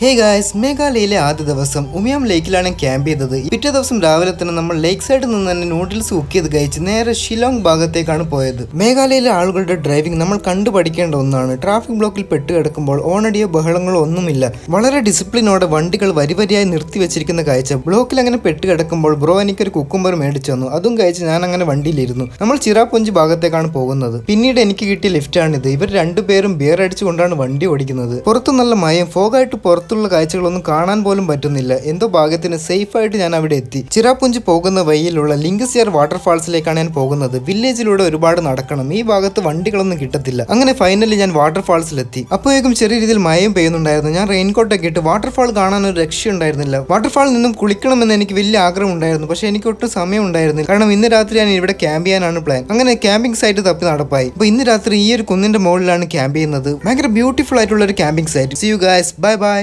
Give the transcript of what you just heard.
Hey guys മേഘാലയയിലെ ആദ്യ ദിവസം Umiam ലേക്കിലാണ് camp ചെയ്തത്. പിറ്റേ ദിവസം രാവിലെ തന്നെ നമ്മൾ ലേക്ക് സൈഡിൽ നിന്ന് തന്നെ നൂഡിൽസ് കുക്ക് ചെയ്ത് കഴിച്ച് നേരെ ഷിലോങ് ഭാഗത്തേക്കാണ് പോയത്. മേഘാലയയിലെ ആളുകളുടെ ഡ്രൈവിംഗ് നമ്മൾ കണ്ടു പഠിക്കേണ്ട ഒന്നാണ്. ട്രാഫിക് ബ്ലോക്കിൽ പെട്ട് കിടക്കുമ്പോൾ ഓണടിയോ ബഹളങ്ങളോ ഒന്നുമില്ല. വളരെ ഡിസിപ്ലിനോടെ വണ്ടികൾ വരിവരിയായി നിർത്തി വെച്ചിരിക്കുന്ന കാഴ്ച. ബ്ലോക്കിൽ അങ്ങനെ പെട്ട് കിടക്കുമ്പോൾ ബ്രോ എനിക്കൊരു കുക്കുംബർ മേടിച്ചു തന്നു. അതും കഴിച്ച് ഞാൻ അങ്ങനെ വണ്ടിയിലിരുന്നു. നമ്മൾ ചിറാപുഞ്ചി ഭാഗത്തേക്കാണ് പോകുന്നത്. പിന്നീട് എനിക്ക് കിട്ടിയ ലിഫ്റ്റാണിത് ഇവർ രണ്ടുപേരും ബിയർ അടിച്ചുകൊണ്ടാണ് വണ്ടി ഓടിക്കുന്നത്. പുറത്ത് നല്ല മയം ഫോഗായിട്ട് പുറത്തുള്ള കാഴ്ചകളൊന്നും കാണാൻ പോലും പറ്റുന്നില്ല. എന്തോ ഭാഗ്യത്തിന് സേഫായിട്ട് ഞാൻ അവിടെ എത്തി. ചിറാപുഞ്ചി പോകുന്ന വഴിയിലുള്ള ലിംഗസിയർ വാട്ടർഫാൾസിലേക്കാണ് ഞാൻ പോകുന്നത്. വില്ലേജിലൂടെ ഒരുപാട് നടക്കണം. ഈ ഭാഗത്ത് വണ്ടികളൊന്നും കിട്ടത്തില്ല. അങ്ങനെ ഫൈനലി ഞാൻ വാട്ടർഫാൾസിലെത്തി. അപ്പോഴേക്കും ചെറിയ രീതിയിൽ മയം പെയ്യുന്നുണ്ടായിരുന്നു. ഞാൻ റെയിൻകോട്ടൊക്കെ ഇട്ട് വാട്ടർഫാൾ കാണാൻ ഒരു രക്ഷയുണ്ടായിരുന്നില്ല. വാട്ടർഫാളിൽ നിന്നും കുളിക്കണമെന്ന് എനിക്ക് വലിയ ആഗ്രഹം ഉണ്ടായിരുന്നു പക്ഷെ എനിക്ക് ഒട്ടും സമയം ഉണ്ടായിരുന്നില്ല കാരണം ഇന്ന് രാത്രി ഞാൻ ഇവിടെ ക്യാമ്പ് ചെയ്യാനാണ് പ്ലാൻ അങ്ങനെ ക്യാമ്പിംഗ് സൈറ്റ് തപ്പി നടപ്പായി. അപ്പോൾ ഇന്ന് രാത്രി ഈ ഒരു കുന്നിന്റെ മുകളിലാണ് ക്യാമ്പ് ചെയ്യുന്നത്. ഭയങ്കര ബ്യൂട്ടിഫുൾ ആയിട്ടുള്ള ഒരു camping site see you guys bye bye